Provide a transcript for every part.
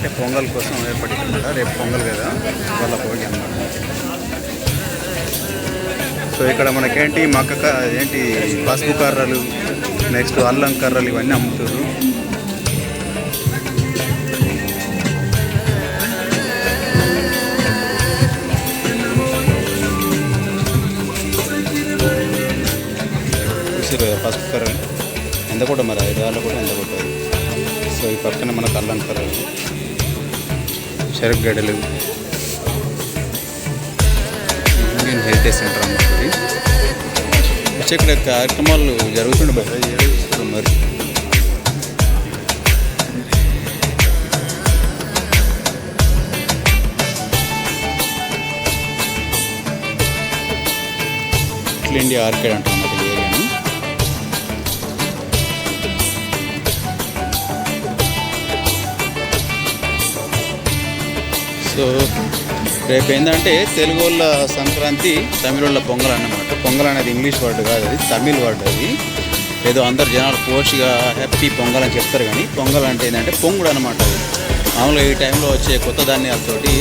అంటే పొంగల్ కోసం ఏర్పడిందన్నమాట రేపు పొంగల్ కదా. వాళ్ళ భోగి అన్నమాట. సో ఇక్కడ మనకేంటి మక్క ఏంటి పసుపు కర్రలు నెక్స్ట్ అల్లం కర్రలు ఇవన్నీ అమ్ముతారు పసుపు కర్రలు? ఎంత కూడా మరి? ఐదు వాళ్ళు కూడా ఎంత కొట్టారు? సో ఈ పక్కన మనకు అల్లం కర్రలు. చెరగడలు ఇండియన్ హెరిటేజ్ సెంటర్ అన్నది ఇది. వచ్చి ఇక్కడ కార్యక్రమాలు జరుగుతుండే బయట మరి. ఇండియా ఆర్కేడ్ అంటున్నమాట సో రేపు ఏంటంటే తెలుగు వాళ్ళ సంక్రాంతి తమిళ వాళ్ళ పొంగల్ అన్నమాట. పొంగల్ అనేది ఇంగ్లీష్ వర్డ్ కాదు అది తమిళ్ వర్డ్ అది. ఏదో అందరు జనాలు పోషిగా హ్యాపీ పొంగల్ అని చెప్తారు కానీ పొంగల్ అంటే ఏంటంటే పొంగుడు అనమాట అది. మామూలుగా ఈ టైంలో వచ్చే కొత్త ధాన్యాలతోటి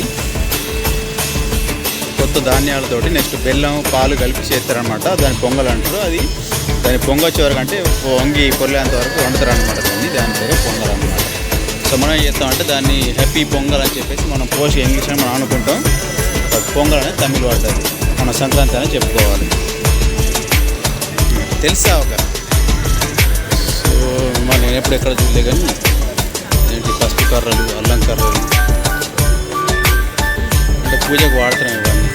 కొత్త ధాన్యాలతోటి నెక్స్ట్ బెల్లం పాలు కలిపి చేస్తారనమాట దాని పొంగల్ అంటారు. అది దాని పొంగొచ్చే వరకు అంటే పొంగి పొర్లేంత వరకు వండుతారు అనమాట దాన్ని. దాని పేరు పొంగల్ అనమాట సో మనం ఏం చేస్తామంటే దాన్ని హ్యాపీ పొంగల్ అని చెప్పేసి మనం పోషి ఇంగ్లీష్ అని మనం అనుకుంటాం పొంగల్ అనేది తమిళ పడ్డది మన సంక్రాంతి అని చెప్పుకోవాలి. తెలుసా ఒక? సో మరి నేను ఎప్పుడు ఎక్కడ చూడలే కానీ ఏంటి పసుపు కర్రలు అల్లం కర్రలు? అంటే పూజకు వాడుతున్నాం ఇవన్నీ.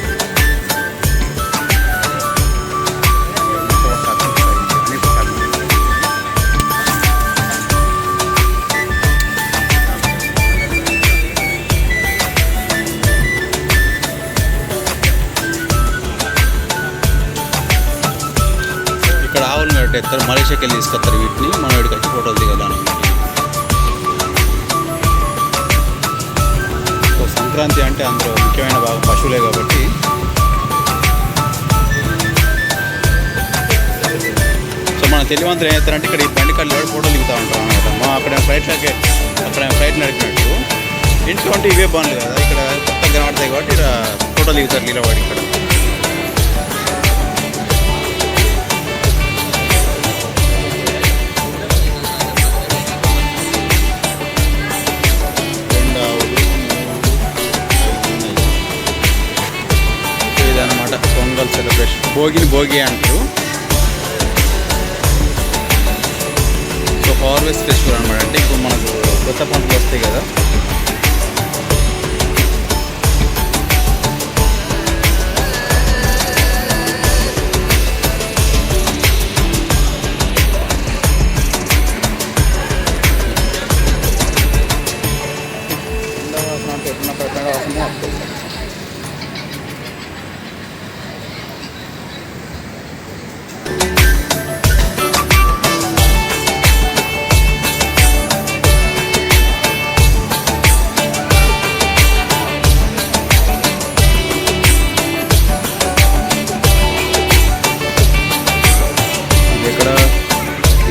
ఇక్కడ కట్టేస్తారు మలేషియాకి వెళ్ళి తీసుకొస్తారు వీటిని. మనం ఇక్కడికి వచ్చి ఫోటోలు దిగదాను సంక్రాంతి అంటే అందులో ముఖ్యమైన భాగం పశువులే కాబట్టి. సో మన తెలివంతులు ఏం చేస్తారంటే ఇక్కడ ఈ బండి కళ్ళు ఫోటోలు దిగుతూ ఉంటాం అనమాట మా అక్కడ ఫ్లైట్లకి అక్కడ ఫ్లైట్ నడిపినట్టు. ఇంట్లో అంటే ఇవే బాగుంది కదా ఇక్కడ కొత్తగా కనబడతాయి కాబట్టి ఇక్కడ ఫోటోలు దిగుతారు నీళ్ళవాడి ఇక్కడ. భోగిని భోగి అంటారు. సో హార్వెస్ట్ ఫెస్టివల్ అనమాట అంటే ఇప్పుడు మనకు కొత్త పంటలు వస్తాయి కదా.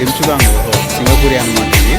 ఇది ఇక్కడ లించుగాంగ్ సింగపూరి ఇది.